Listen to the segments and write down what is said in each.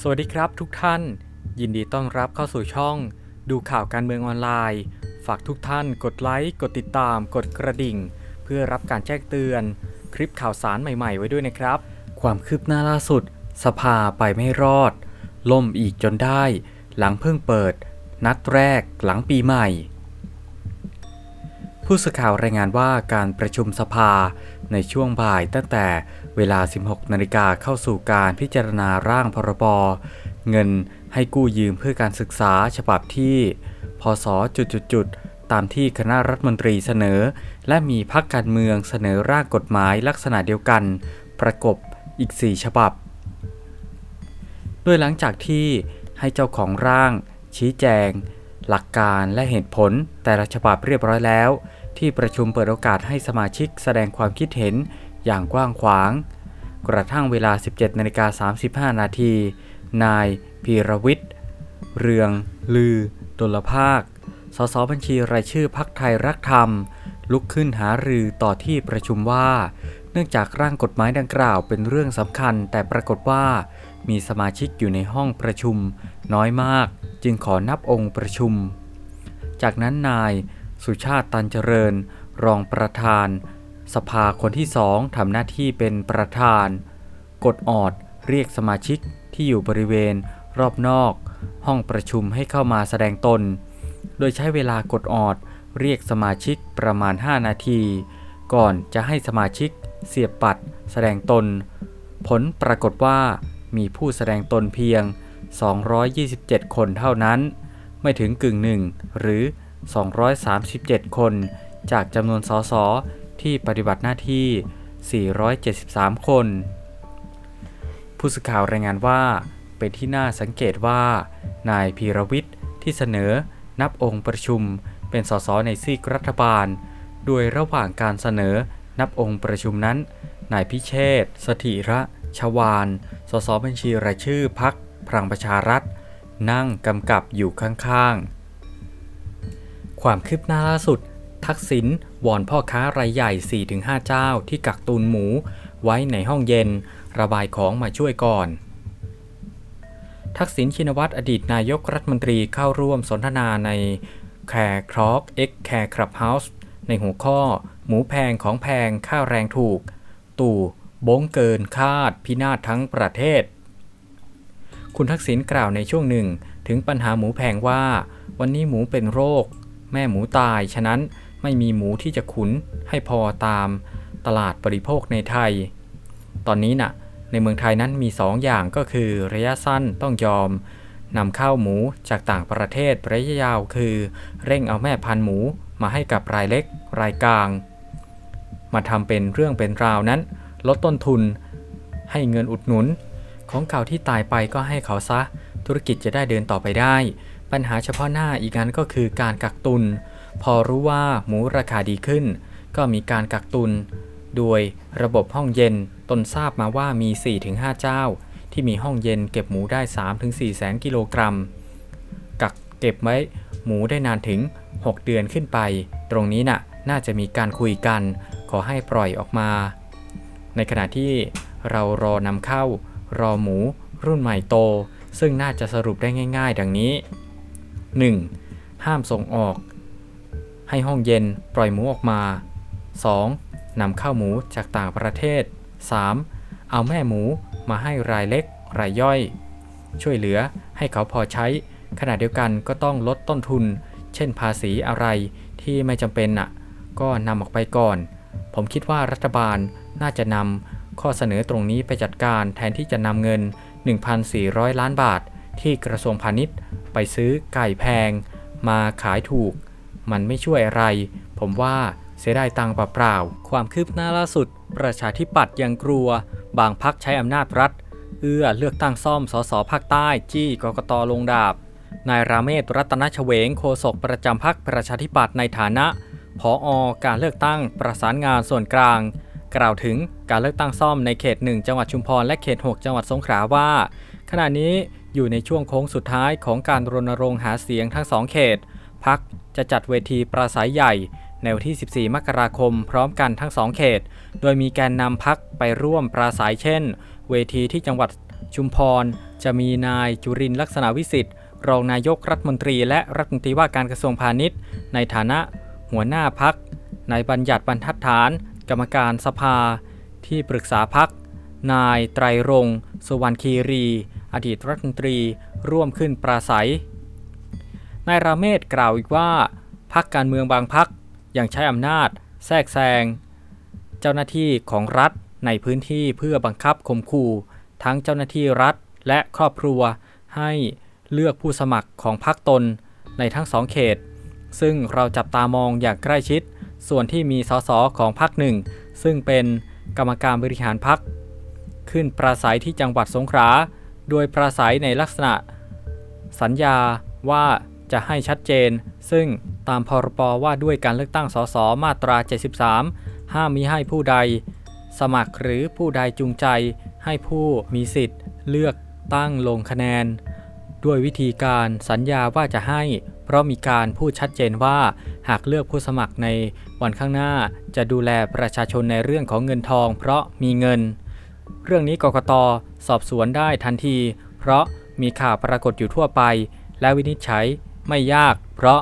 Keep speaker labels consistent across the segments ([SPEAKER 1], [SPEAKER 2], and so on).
[SPEAKER 1] สวัสดีครับทุกท่าน ยินดีต้อนรับเข้าสู่ช่อง ดูข่าวการเมืองออนไลน์ ฝากทุกท่านกดไลค์ กดติดตาม กดกระดิ่ง เพื่อรับการแจ้งเตือน คลิปข่าวสารใหม่ๆ ไว้ด้วยนะครับ ความคืบหน้าล่าสุด สภาไปไม่รอด ล่มอีกจนได้ หลังเพิ่งเปิด นัดแรกหลังปีใหม่ ผู้สื่อข่าวรายงานว่าการประชุมสภาในช่วงบ่ายตั้งแต่ เวลา 16 นาฬิกาเข้าสู่การพิจารณาร่างพรบ เงินให้กู้ยืมเพื่อการศึกษาฉบับที่ พศจุดๆตามที่คณะรัฐมนตรีเสนอ และมีพักการเมืองเสนอร่างกฎหมายลักษณะเดียวกัน ประกบอีก 4 ฉบับ โดยหลังจากที่ให้เจ้าของร่าง ชี้แจง หลักการและเหตุผลแต่ละฉบับเรียบร้อยแล้ว ที่ประชุมเปิดโอกาสให้สมาชิกแสดงความคิดเห็น อย่างกว้างขวาง กระทั่งเวลา 17นาฬิกา35 นาที นายพีรวิทย์ เรือง ลือดลภาค สสบัญชีรายชื่อพักไทยรักธรรม ลุกขึ้นหารือต่อที่ประชุมว่า เนื่องจากร่างกฎหมายดังกล่าวเป็นเรื่องสำคัญ แต่ปรากฏว่ามีสมาชิกอยู่ในห้องประชุม น้อยมาก จึงขอนับองค์ประชุม จากนั้นนายสุชาติตันเจริญ รองประธาน สภาคนที่สองทำหน้าที่เป็นประธาน กดออดเรียกสมาชิกที่อยู่บริเวณรอบนอก ห้องประชุมให้เข้ามาแสดงตน โดยใช้เวลากดออดเรียกสมาชิกประมาณ 5 นาที ก่อนจะให้สมาชิกเสียบบัตรแสดงตน ผลปรากฏว่ามีผู้แสดงตนเพียง 227 คนเท่านั้น ไม่ถึงกึ่งหนึ่งหรือ 237 คน จากจำนวนสส ที่ปฏิบัติหน้าที่ 473 คน ผู้สื่อข่าวรายงานว่า เป็นที่น่าสังเกตว่า นายพีรวิทย์ที่เสนอนับองค์ประชุมเป็นสสในซีกรัฐบาล โดยระหว่างการเสนอนับองค์ประชุมนั้น นายพิเชษฐ์สถิระชวาน สสบัญชีรายชื่อพักพลังประชารัฐ นั่งกำกับอยู่ข้างๆ ความคืบหน้าล่าสุด ทักษิณวอนพ่อค้ารายใหญ่ 4-5 เจ้าที่กักตุนหมู ไว้ในห้องเย็น ระบายของมาช่วยก่อน ทักษิณชินวัตรอดีตนายกรัฐมนตรีเข้าร่วมสนทนาในแคร์ครอกเอ็กแคร์คลับเฮาส์ในหัวข้อ หมูแพงของแพงค่าแรงถูก ตู่บงเกินคาดพินาศทั้งประเทศ คุณทักษิณกล่าวในช่วงหนึ่ง ถึงปัญหาหมูแพงว่า วันนี้หมูเป็นโรค แม่หมูตาย ฉะนั้น ไม่มีหมูที่จะขุนให้พอตามตลาดบริโภคในไทย ตอนนี้น่ะ ในเมืองไทยนั้นมี 2 อย่างก็คือระยะสั้นต้องยอมนำเข้าหมูจากต่างประเทศระยะยาวคือ เร่งเอาแม่พันธุ์หมูมาให้กับรายเล็กรายกลาง มาทำเป็นเรื่องเป็นราวนั้น ลดต้นทุน ให้เงินอุดหนุน ของเก่าที่ตายไปก็ให้เขาซะ ธุรกิจจะได้เดินต่อไปได้ ปัญหาเฉพาะหน้าอีกอันก็คือการกักตุน พอรู้ว่าหมูราคาดีขึ้น ก็มีการกักตุน โดยระบบห้องเย็นตนทราบมาว่ามี 4-5 เจ้า ที่มีห้องเย็นเก็บหมูได้ 3-4 แสนกิโลกรัม กักเก็บไว้หมูได้นานถึง 6 เดือนขึ้นไป ตรงนี้น่ะน่าจะมีการคุยกัน ขอให้ปล่อยออกมา ในขณะที่เรารอนำเข้ารอหมูรุ่นใหม่โต ซึ่งน่าจะสรุปได้ง่าย ๆ ดังนี้ 1. ห้ามส่งออก ให้ห้องเย็นปล่อยหมูออกมา 2. นำข้าวหมูจากต่างประเทศ 3. เอาแม่หมูมาให้รายเล็กรายย่อย ช่วยเหลือให้เขาพอใช้ ขณะเดียวกันก็ต้องลดต้นทุน เช่นภาษีอะไรที่ไม่จำเป็นน่ะ ก็นำออกไปก่อน ผมคิดว่ารัฐบาลน่าจะนำข้อเสนอตรงนี้ไปจัดการแทนที่จะนำเงิน 1,400 ล้านบาท ที่กระทรวงพาณิชย์ ไปซื้อไก่แพง มาขายถูก มันไม่ช่วยอะไร ผมว่าเสียดายตังค์เปล่าๆ ความคืบหน้าล่าสุด ประชาธิปัตย์ยังกลัว บางพักใช้อำนาจรัฐ เอื้อเลือกตั้งซ่อมสสภาคใต้ จี้กกตลงดาบ นายราเมศรัตนชเวงโฆษกประจำพักประชาธิปัตย์ในฐานะผออการเลือกตั้งประสานงานส่วนกลาง กล่าวถึงการเลือกตั้งซ่อมในเขต 1 จังหวัดชุมพรและเขต 6 จังหวัดสงขลาว่า ขณะนี้อยู่ในช่วงโค้งสุดท้ายของการรณรงค์หาเสียงทั้ง2เขต พักจะจัดเวทีปราศัยใหญ่ ในวันที่ 14 มกราคม พร้อมกันทั้ง2เขต โดยมีแกนนำพักไปร่วมปราศัยเช่น เวทีที่จังหวัด
[SPEAKER 2] ชุมพร จะมีนายจุรินลักษณะวิสิทธิ์รองนายกรัฐมนตรีและรัฐมนตรีว่าการกระทรวงพาณิชย์ ในฐานะหัวหน้าพักนายบัญญัติบรรทัดฐาน กรรมการสภา ที่ปรึกษาพักนายไตรรงสุวรรณคีรี อดีตรัฐมนตรี ร่วมขึ้นปราศัย นายราเมศกล่าวอีกว่าพักการเมืองบางพักยังใช้อำนาจ แทรกแซง เจ้าหน้าที่ของรัฐในพื้นที่เพื่อบังคับข่มขู่ทั้งเจ้าหน้าที่รัฐและครอบครัวให้เลือกผู้สมัครของพรรคตนในทั้งสองเขต ซึ่งเราจับตามองอย่างใกล้ชิด ส่วนที่มีสสของพรรคหนึ่ง ซึ่งเป็นกรรมการบริหารพรรคขึ้นปราศัยที่จังหวัดสงขลาโดยปราศัยในลักษณะ สัญญาว่า จะให้ชัดเจน ซึ่งตามพรบว่าด้วยการเลือกตั้งสสมาตรา 73 ห้ามมิให้ผู้ใด สมัครหรือผู้ใดจูงใจ ให้ผู้มีสิทธิ์ เลือกตั้งลงคะแนน ด้วยวิธีการสัญญาว่าจะให้ เพราะมีการพูดชัดเจนว่าหากเลือกผู้สมัครในวันข้างหน้าจะดูแลประชาชนในเรื่องของเงินทอง เพราะมีเงิน เรื่องนี้กกตสอบสวนได้ทันที เพราะมีข่าวปรากฏอยู่ทั่วไป และวินิจฉัย ไม่ยาก เพราะ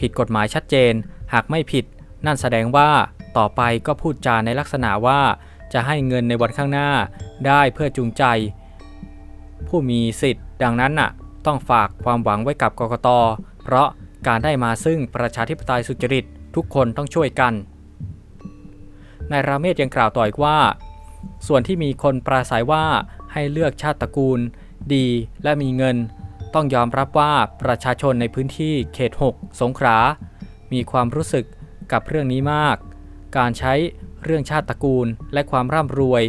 [SPEAKER 2] ผิดกฎหมายชัดเจน หากไม่ผิด นั่นแสดงว่าต่อไปก็พูดจาในลักษณะว่าจะให้เงินในวันข้างหน้าได้เพื่อจูงใจ ผู้มีสิทธิ์ ดังนั้นน่ะ ต้องฝากความหวังไว้กับกกต เพราะการได้มาซึ่งประชาธิปไตยสุจริตทุกคนต้องช่วยกันนายราเมศยังกล่าวต่ออีกว่า ส่วนที่มีคนปราศัยว่าให้เลือกชาติตระกูล ดีและมีเงิน ต้องยอมรับว่าประชาชนในพื้นที่เขต 6 สงขลา มีความรู้สึกกับเรื่องนี้มาก การใช้เรื่องชาติตระกูลและความร่ำรวย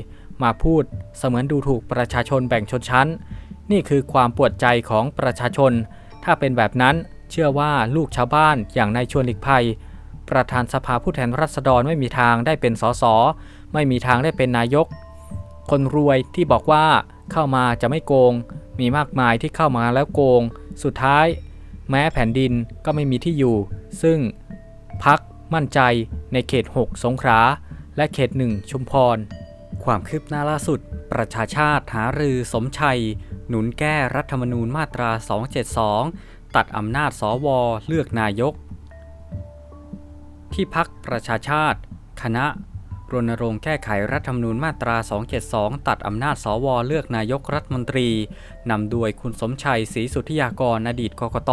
[SPEAKER 2] มาพูดเสมือนดูถูกประชาชนแบ่งชนชั้น นี่คือความปวดใจของประชาชน ถ้าเป็นแบบนั้นเชื่อว่าลูกชาวบ้านอย่างนายชวนหลีกภัย ประธานสภาผู้แทนราษฎรไม่มีทางได้เป็นสสไม่มีทางได้เป็นนายก คนรวยที่บอกว่าเข้ามาจะไม่โกง มีมากมายที่เข้ามาแล้วโกง สุดท้าย แม้แผ่นดินก็ไม่มีที่อยู่ ซึ่งพักมั่นใจในเขต 6 สงขลาและเขต 1 ชุมพร ความคืบหน้าล่าสุด ประชาชาติหารือสมชัย หนุนแก้รัฐธรรมนูญมาตรา 272 ตัดอำนาจสวเลือกนายก ที่พักประชาชาติ คณะ รณรงค์แก้ไขรัฐธรรมนูญมาตรา 272 ตัดอำนาจสวเลือกนายกรัฐมนตรี นำโดยคุณสมชัยศรีสุทธิยากรอดีตกกต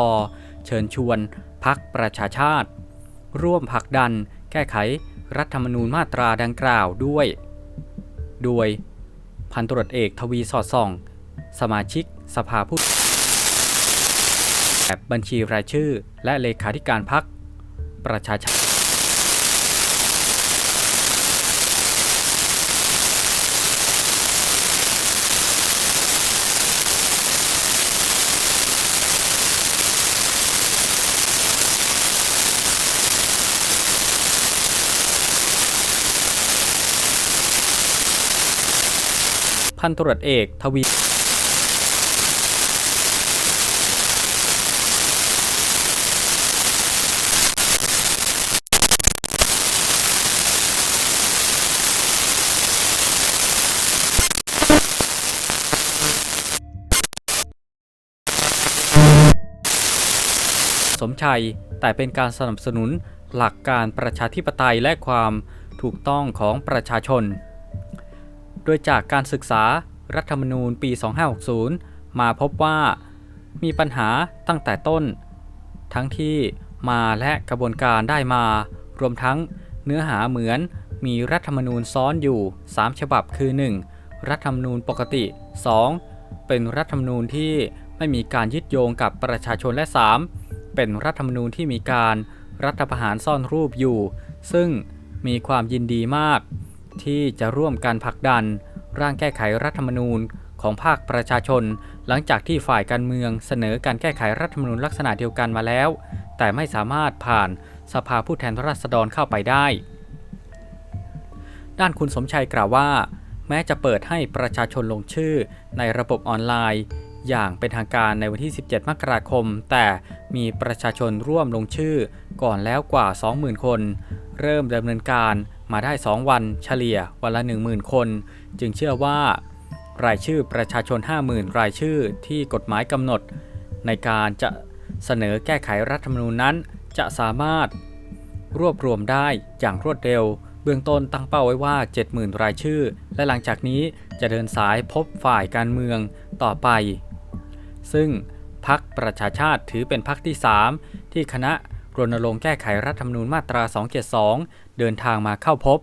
[SPEAKER 2] เชิญชวนพักประชาชาติ ร่วมผลักดัน แก้ไขรัฐธรรมนูญมาตราดังกล่าวด้วย โดยพันตรวจเอกทวีสอดส่อง สมาชิกสภาผู้แบบบัญชีรายชื่อ และเลขาธิการพักประชาชาติ พันตรวจเอกทวีสมชัย แต่เป็นการสนับสนุนหลักการประชาธิปไตยและความถูกต้องของประชาชน โดยจากการศึกษารัฐธรรมนูญปี 2560 มาพบว่ามีปัญหาตั้งแต่ต้น ทั้งที่มาและกระบวนการได้มา รวมทั้งเนื้อหาเหมือนมีรัฐธรรมนูญซ้อนอยู่ 3 ฉบับคือ 1. รัฐธรรมนูญปกติ 2. เป็นรัฐธรรมนูญที่ไม่มีการยึดโยงกับประชาชนและ 3. เป็นรัฐธรรมนูญที่มีการรัฐประหารซ่อนรูปอยู่ ซึ่งมีความยินดีมาก ที่จะร่วมกันผลักดัน ร่างแก้ไขรัฐธรรมนูญของภาคประชาชน หลังจากที่ฝ่ายการเมืองเสนอการแก้ไขรัฐธรรมนูญลักษณะเดียวกันมาแล้ว แต่ไม่สามารถผ่านสภาผู้แทนราษฎรเข้าไปได้ ด้านคุณสมชัยกล่าวว่า แม้จะเปิดให้ประชาชนลงชื่อในระบบออนไลน์ อย่างเป็นทางการในวันที่ 17 มกราคม แต่มีประชาชนร่วมลงชื่อก่อนแล้วกว่า 20,000 คน เริ่มดำเนินการ มาได้ 2 วันเฉลี่ยวันละ 10,000 คน จึงเชื่อว่า รายชื่อประชาชน 50,000 รายชื่อที่กฎหมายกำหนด ในการจะเสนอแก้ไขรัฐธรรมนูญนั้น จะสามารถรวบรวมได้อย่างรวดเร็ว เบื้องต้นตั้งเป้าไว้ว่า 70,000 รายชื่อ และหลังจากนี้จะเดินสายพบฝ่ายการเมืองต่อไป ซึ่งพักประชาชาติถือเป็นพักที่ 3 ที่คณะ รณรงค์แก้ไขรัฐธรรมนูญมาตรา 272 เดินทางมาเข้าพบ